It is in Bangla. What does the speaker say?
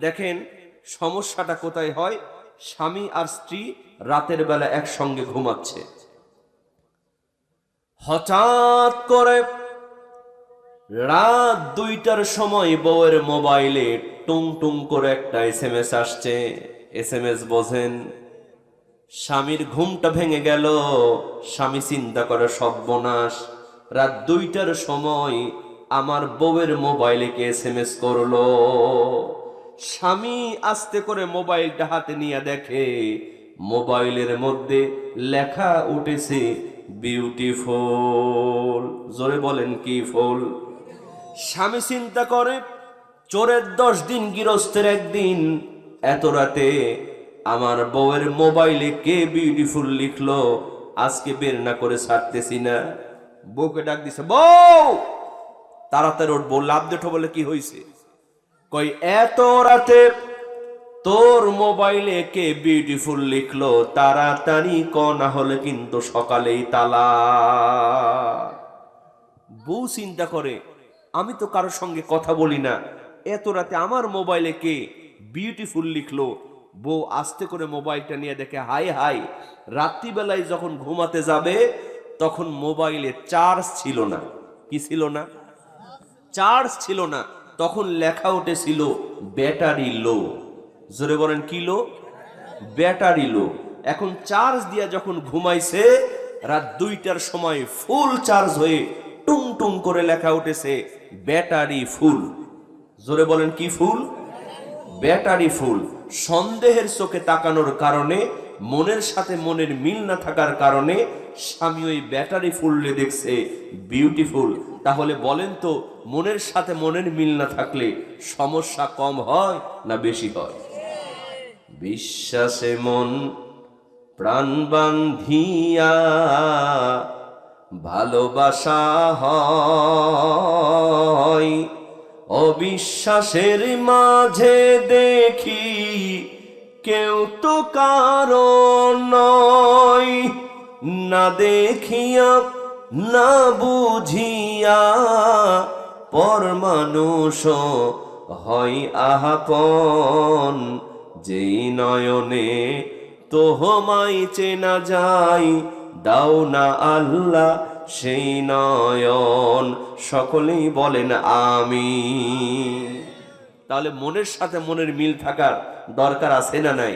দেখেন সমস্যাটা কোথায় হয়? স্বামী আর স্ত্রী রাতের বেলা একসঙ্গে ঘুমাচ্ছে। হঠাৎ করে রাত দুইটার সময় বউয়ের মোবাইলে টুং টুং করে একটা এস এম এস আসছে। এস এম এস বোঝেন, স্বামীর ঘুমটা ভেঙে গেল, স্বামী চিন্তা করে সর্বনাশ। রাত দুইটার সময় আমার বউয়ের মোবাইলে কে এস এম এস করল? স্বামী আস্তে করে মোবাইলটা হাতে নিয়ে দেখে, মোবাইলের মধ্যে লেখা উঠেছে, বিউটিফুল। জোরে বলেন, কি ফুল? স্বামী চিন্তা করে, চোরের দশ দিন গৃহস্থের একদিন। এত রাতে আমার বউয়ের মোবাইলে কে বিউটিফুল লিখলো? আজকে বের না করে ছাড়তেছি না। বউকে ডাক দিছে, বউ! তাড়াতাড়ি উঠবো লাভ দেঠো বলে কি হয়েছে কই এত রাতে তোর মোবাইলে কে বিউটিফুল লিখলো? তাড়াতাড়ি ক, না হলে কিন্তু সকালেই তালা। বউ চিন্তা করে, আমি তো কারোর সঙ্গে কথা বলি না। এত রাতে আমার মোবাইলে কে বিউটিফুল লিখলো? বউ আস্তে করে মোবাইলটা নিয়ে দেখে হাই হাই রাত্রিবেলায় যখন ঘুমাতে যাবে, তখন মোবাইলে চার্জ ছিল না। কি ছিল না? চার্জ ছিল না। তখন লেখা উঠেছিল, ব্যাটারি লো। জোরে বলেন, কি লো? ব্যাটারি লো। এখন চার্জ দিয়ে যখন ঘুমাইছে, রাত দুইটার সময় ফুল চার্জ হয়ে টুং টুং করে লেখা উঠেছে, ব্যাটারি ফুল। জোরে বলেন, কি ফুল? Battery full. সন্দেহের চোখে তাকানোর কারণে মনের সাথে মনের মিল না থাকার কারণে স্বামী ওই ব্যাটারি ফুললে দেখছে বিউটিফুল তাহলে বলেন তো, মনের সাথে মনের মিল না থাকলে সমস্যা কম হয় না বেশি হয়? বিশ্বাসে মন প্রাণ বান্ধিয়া, ভালোবাসা হয়। অবিশ্বাসের মাঝে দেখি কেউ তো কারণ নয়। না দেখিয়া, না বুঝিয়া পর মানুষ হয় আহাপন। যেই নয়নে তোহমাই চেনা যাই দাও না আল্লাহ সেই নয়ন। সকলেই বলেন আমি তাহলে মনের সাথে মনের মিল থাকার দরকার আছে না নাই?